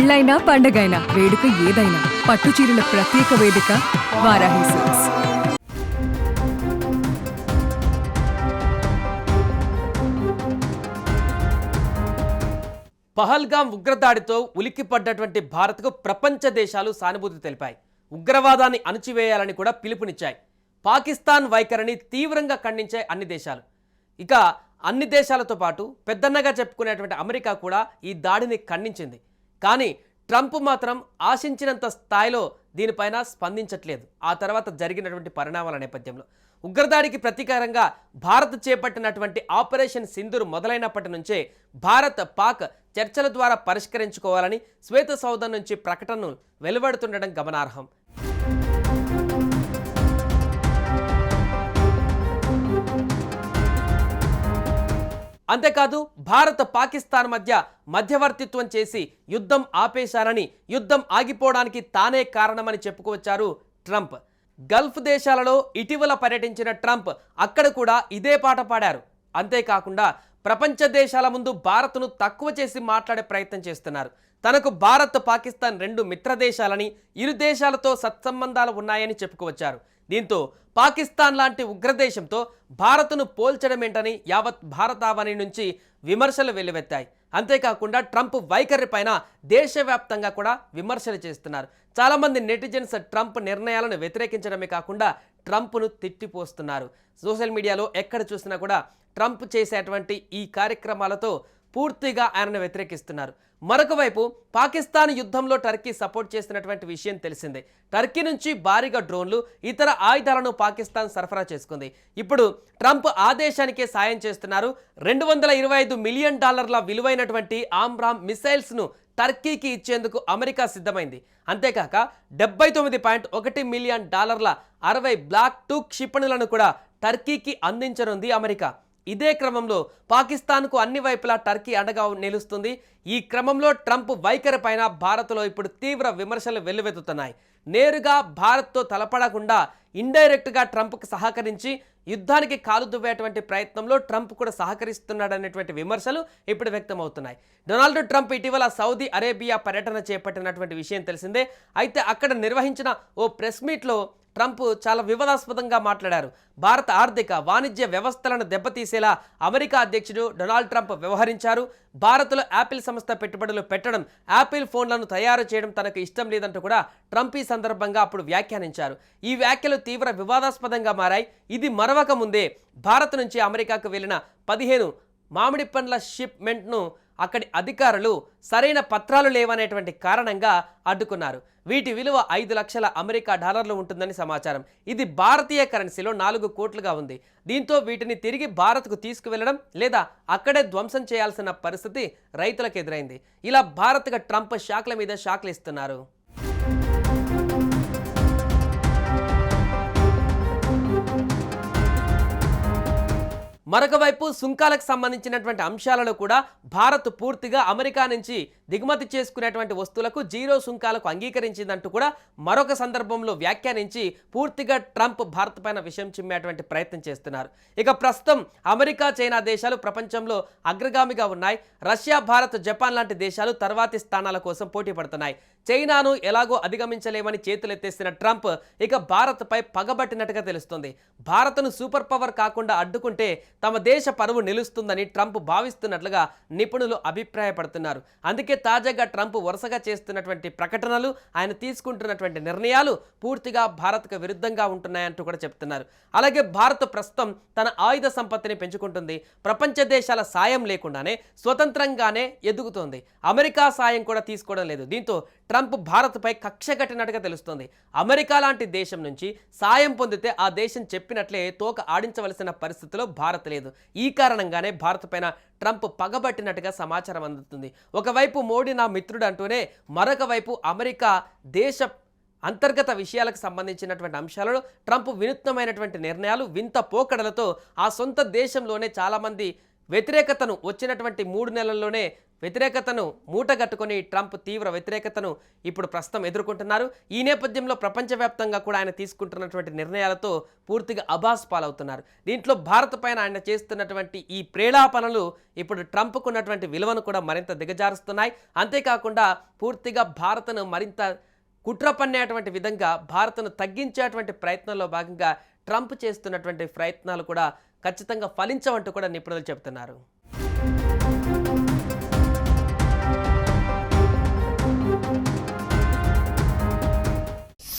పెళ్ళైనా పండగైనా వేడుక ఏదైనా పట్టు చీరల ప్రత్యేక వేదిక వారాహి సిల్క్స్. పహల్గాం ఉగ్రదాడితో ఉలిక్కిపడ్డటువంటి భారత్కు ప్రపంచ దేశాలు సానుభూతి తెలిపాయి. ఉగ్రవాదాన్ని అణచివేయాలని కూడా పిలుపునిచ్చాయి. పాకిస్తాన్ వైఖరిని తీవ్రంగా ఖండించాయి అన్ని దేశాలు. ఇక అన్ని దేశాలతో పాటు పెద్దన్నగా చెప్పుకునేటువంటి అమెరికా కూడా ఈ దాడిని ఖండించింది. కానీ ట్రంప్ మాత్రం ఆశించినంత స్థాయిలో దీనిపైన స్పందించట్లేదు. ఆ తర్వాత జరిగినటువంటి పరిణామాల నేపథ్యంలో. ఉగ్రదాడికి ప్రతీకారంగా భారత్ చేపట్టినటువంటి ఆపరేషన్ సింధూర్ మొదలైనప్పటి నుంచే భారత్ పాక్ చర్చల ద్వారా పరిష్కరించుకోవాలని శ్వేత సౌధం నుంచి ప్రకటనలు వెలువడుతుండడం గమనార్హం. అంతేకాదు భారత్ పాకిస్తాన్ మధ్య మధ్యవర్తిత్వం చేసి యుద్ధం ఆపేశారని యుద్ధం ఆగిపోవడానికి తానే కారణమని చెప్పుకొచ్చారు ట్రంప్. గల్ఫ్ దేశాలలో ఇటీవల పర్యటించిన ట్రంప్ అక్కడ కూడా ఇదే పాట పాడారు. అంతేకాకుండా ప్రపంచ దేశాల ముందు భారత్ను తక్కువ చేసి మాట్లాడే ప్రయత్నం చేస్తున్నారు. తనకు భారత్ పాకిస్తాన్ రెండు మిత్ర దేశాలని ఇరు దేశాలతో సత్సంబంధాలు ఉన్నాయని చెప్పుకొచ్చారు దీంతో పాకిస్తాన్ లాంటి ఉగ్రదేశంతో భారత్ను పోల్చడమేంటని యావత్ భారతావని నుంచి విమర్శలు వెల్లువెత్తాయి. అంతేకాకుండా ట్రంప్ వైఖరి పైన దేశవ్యాప్తంగా కూడా విమర్శలు చేస్తున్నారు. చాలామంది నెటిజన్స్ ట్రంప్ నిర్ణయాలను వ్యతిరేకించడమే కాకుండా ట్రంప్ను తిట్టిపోస్తున్నారు. సోషల్ మీడియాలో ఎక్కడ చూసినా కూడా ట్రంప్ చేసేటువంటి ఈ కార్యక్రమాలతో పూర్తిగా ఆయనను వ్యతిరేకిస్తున్నారు. మరొక వైపు పాకిస్తాన్ యుద్ధంలో టర్కీ సపోర్ట్ చేసినటువంటి విషయం తెలిసిందే. టర్కీ నుంచి భారీగా డ్రోన్లు ఇతర ఆయుధాలను పాకిస్తాన్ సరఫరా చేసుకుంది. ఇప్పుడు ట్రంప్ ఆదేశానికే సాయం చేస్తున్నారు. రెండు వందల ఇరవై ఐదు మిలియన్ డాలర్ల విలువైనటువంటి ఆమ్రామ్ మిసైల్స్ను టర్కీకి ఇచ్చేందుకు అమెరికా సిద్ధమైంది. అంతేకాక డెబ్బై తొమ్మిది పాయింట్ ఒకటి మిలియన్ డాలర్ల అరవై బ్లాక్ టూ క్షిపణులను కూడా టర్కీకి అందించనుంది అమెరికా. ఇదే క్రమంలో పాకిస్తాన్కు అన్ని వైపులా టర్కీ అండగా నిలుస్తుంది. ఈ క్రమంలో ట్రంప్ వైఖరి పైన భారత్లో ఇప్పుడు తీవ్ర విమర్శలు వెల్లువెత్తుతున్నాయి. నేరుగా భారత్తో తలపడకుండా ఇండైరెక్ట్గా ట్రంప్కి సహకరించి యుద్ధానికి కాలు దువ్వేటువంటి ప్రయత్నంలో ట్రంప్ కూడా సహకరిస్తున్నాడనేటువంటి విమర్శలు ఇప్పుడు వ్యక్తమవుతున్నాయి. డొనాల్డ్ ట్రంప్ ఇటీవల సౌదీ అరేబియా పర్యటన చేపట్టినటువంటి విషయం తెలిసిందే. అయితే అక్కడ నిర్వహించిన ఓ ప్రెస్ మీట్లో ట్రంప్ చాలా వివాదాస్పదంగా మాట్లాడారు. భారత ఆర్థిక వాణిజ్య వ్యవస్థలను దెబ్బతీసేలా అమెరికా అధ్యక్షుడు డొనాల్డ్ ట్రంప్ వ్యవహరించారు. భారత్లో యాపిల్ సంస్థ పెట్టుబడులు పెట్టడం యాపిల్ ఫోన్లను తయారు చేయడం తనకు ఇష్టం లేదంటూ కూడా ట్రంప్ ఈ సందర్భంగా అప్పుడు వ్యాఖ్యానించారు. ఈ వ్యాఖ్యలు తీవ్ర వివాదాస్పదంగా మారాయి. ఇది మరవక ముందే భారత్ నుంచి అమెరికాకు వెళ్ళిన పదిహేను మామిడి పండ్ల షిప్మెంట్ను అక్కడి అధికారులు సరైన పత్రాలు లేవనేటువంటి కారణంగా అడ్డుకున్నారు. వీటి విలువ ఐదు లక్షల అమెరికా డాలర్లు ఉంటుందని సమాచారం. ఇది భారతీయ కరెన్సీలో నాలుగు కోట్లుగా ఉంది. దీంతో వీటిని తిరిగి భారత్కు తీసుకువెళ్ళడం లేదా అక్కడే ధ్వంసం చేయాల్సిన పరిస్థితి రైతులకు ఎదురైంది. ఇలా భారత్గా ట్రంప్ షాక్ల మీద షాక్లు ఇస్తున్నారు. మరొక వైపు సుంకాలకు సంబంధించినటువంటి అంశాలలో కూడా భారత్ పూర్తిగా అమెరికా నుంచి దిగుమతి చేసుకునేటువంటి వస్తువులకు జీరో సుంకాలకు అంగీకరించిందంటూ కూడా మరొక సందర్భంలో వ్యాఖ్యానించి పూర్తిగా ట్రంప్ భారత్ పైన విషయం చిమ్మేటువంటి ప్రయత్నం చేస్తున్నారు. ఇక ప్రస్తుతం అమెరికా చైనా దేశాలు ప్రపంచంలో అగ్రగామిగా ఉన్నాయి. రష్యా భారత్ జపాన్ లాంటి దేశాలు తర్వాతి స్థానాల కోసం పోటీ పడుతున్నాయి. చైనాను ఎలాగో అధిగమించలేమని చేతులెత్తేసిన ట్రంప్ ఇక భారత్పై పగబట్టినట్టుగా తెలుస్తుంది. భారత్ను సూపర్ పవర్ కాకుండా అడ్డుకుంటే తమ దేశ పరువు నిలుస్తుందని ట్రంప్ భావిస్తున్నట్లుగా నిపుణులు అభిప్రాయపడుతున్నారు. అందుకే తాజాగా ట్రంప్ వరుసగా చేస్తున్నటువంటి ప్రకటనలు ఆయన తీసుకుంటున్నటువంటి నిర్ణయాలు పూర్తిగా భారత్కు విరుద్ధంగా ఉంటున్నాయంటూ కూడా చెప్తున్నారు. అలాగే భారత్ ప్రస్తుతం తన ఆయుధ సంపత్తిని పెంచుకుంటుంది. ప్రపంచ దేశాల సాయం లేకుండానే స్వతంత్రంగానే ఎదుగుతోంది. అమెరికా సాయం కూడా తీసుకోవడం లేదు. దీంతో ట్రంప్ భారత్పై కక్ష కట్టినట్టుగా తెలుస్తోంది. అమెరికా లాంటి దేశం నుంచి సాయం పొందితే ఆ దేశం చెప్పినట్లే తోక ఆడించవలసిన పరిస్థితిలో భారత్ లేదు. ఈ కారణంగానే భారత్ పైన ట్రంప్ పగబట్టినట్టుగా సమాచారం అందుతుంది. ఒకవైపు మోడీ నా మిత్రుడు అంటూనే మరొక వైపు అమెరికా దేశ అంతర్గత విషయాలకు సంబంధించినటువంటి అంశాలలో ట్రంప్ వినూత్నమైనటువంటి నిర్ణయాలు వింత పోకడలతో ఆ సొంత దేశంలోనే చాలామంది వ్యతిరేకతను వచ్చినటువంటి మూడు నెలల్లోనే వ్యతిరేకతను మూటగట్టుకొని ట్రంప్ తీవ్ర వ్యతిరేకతను ఇప్పుడు ప్రస్తుతం ఎదుర్కొంటున్నారు. ఈ నేపథ్యంలో ప్రపంచవ్యాప్తంగా కూడా ఆయన తీసుకుంటున్నటువంటి నిర్ణయాలతో పూర్తిగా అబాస్ పాలవుతున్నారు. దీంట్లో భారత్ పైన ఆయన చేస్తున్నటువంటి ఈ ప్రేలాపనలు ఇప్పుడు ట్రంప్కు ఉన్నటువంటి విలువను కూడా మరింత దిగజారుస్తున్నాయి. అంతేకాకుండా పూర్తిగా భారత్ను మరింత కుట్ర పన్నేటువంటి విధంగా భారత్ను తగ్గించేటువంటి ప్రయత్నంలో భాగంగా ట్రంప్ చేస్తున్నటువంటి ప్రయత్నాలు కూడా ఖచ్చితంగా ఫలించవంటూ కూడా నిపుణులు చెబుతున్నారు.